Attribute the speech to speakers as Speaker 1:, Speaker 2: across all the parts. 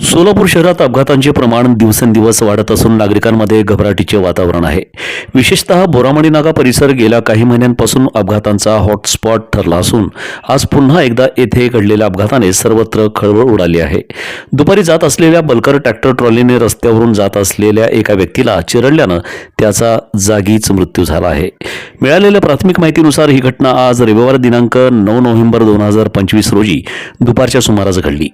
Speaker 1: सोलापूर शहरात अपघातांचे प्रमाण दिवसेंदिवस वाढत असून नागरिकांमध्ये घबराटीचे वातावरण आहे. विशेषतः बोरामणी नागा परिसर गेल्या काही महिन्यांपासून अपघातांचा हॉटस्पॉट ठरला असून आज पुन्हा एकदा येथे घडलेल्या अपघाताने सर्वत्र खळबळ उडाली आहे. दुपारी जात असलेल्या बलकर ट्रॅक्टर ट्रॉलीने रस्त्यावरून जात असलेल्या एका व्यक्तीला चिरडल्यानं त्याचा जागीच मृत्यू झाला आहे. मिळालेल्या प्राथमिक माहितीनुसार ही घटना आज रविवार दिनांक नऊ नोव्हेंबर दोन हजार पंचवीस रोजी दुपारच्या सुमारास घडली.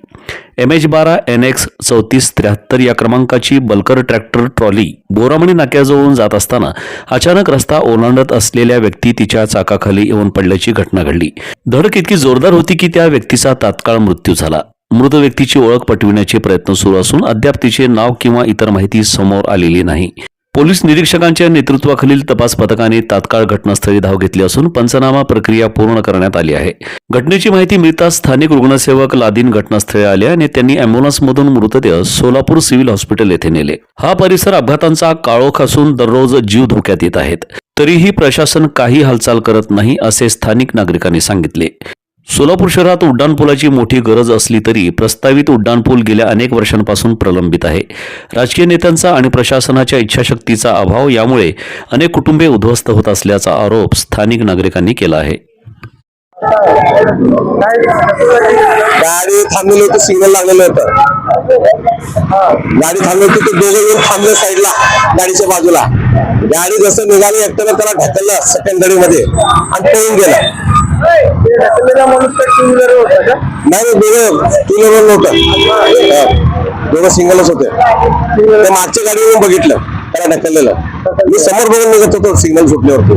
Speaker 1: एम एच बारा एन एक्स चौतीस त्र्याहत्तर या क्रमांकाची बलकर ट्रॅक्टर ट्रॉली बोरामणी नाक्याजवळून जात असताना अचानक रस्ता ओलांडत असलेल्या व्यक्ती तिच्या चाकाखाली येऊन पडल्याची घटना घडली. धडक इतकी जोरदार होती की त्या व्यक्तीचा तात्काळ मृत्यू झाला. मृत व्यक्तीची ओळख पटविण्याचे प्रयत्न सुरू असून अद्याप तिचे नाव किंवा इतर माहिती समोर आलेली नाही. पोलीस निरीक्षकांच्या नेतृत्वाखालील तपास पथकाने तात्काळ घटनास्थळी धाव घेतली असून पंचनामा प्रक्रिया पूर्ण करण्यात आली आहे. घटनेची माहिती मिळताच स्थानिक रुग्णसेवक लादीन घटनास्थळी आले आणि त्यांनी अँब्युलन्समधून मृतदेह सोलापूर सिव्हिल हॉस्पिटल येथे नेले. हा परिसर अपघातांचा काळोख असून दररोज जीव धोक्यात येत आहेत. तरीही प्रशासन काही हालचाल करत नाही असे स्थानिक नागरिकांनी सांगितले. सोलापूर शहरात उड्डाणपुलाची मोठी गरज असली तरी प्रस्तावित उड्डाणपूल गेल्या अनेक वर्षांपासून प्रलंबित आहे. राजकीय नेत्यांचा आणि प्रशासनाच्या इच्छाशक्तीचा अभाव यामुळे अनेक कुटुंबे उद्ध्वस्त होत असल्याचा आरोप स्थानिक नागरिकांनी केला आहे.
Speaker 2: गाडी थांबलेली होती सिग्नल लागलेलं होतं. गाडी थांबली होती ते दोघे येऊन थांबले साईडला गाडीच्या बाजूला. गाडी जसं निघाली एकट्यानं त्याला ढकललं सेकंडमध्ये आणि पळून गेला. नाही दोघं टू व्हीलर नव्हतं. हा. दोघं सिंगलच होते. ते मागच्या गाडीवरून बघितलं त्याला ढकललेलं. मी समोर बघून निघत होतो सिग्नल सुटल्यावरती.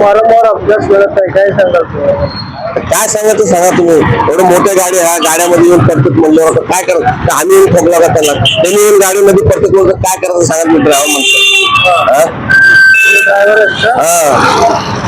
Speaker 3: वारंवार अपघात घडत आहे काय सांगाल?
Speaker 2: काय सांगायचं सांगा तुम्ही. एवढं मोठ्या गाड्या ह्या गाड्यामध्ये येऊन पडतात म्हणल्यावर काय करत आम्ही येऊन ठोकला का त्यांना. त्यांनी येऊन गाडीमध्ये पडतात म्हणलं काय करायचं सांगा मी ड्रायव्हर म्हणतो हा.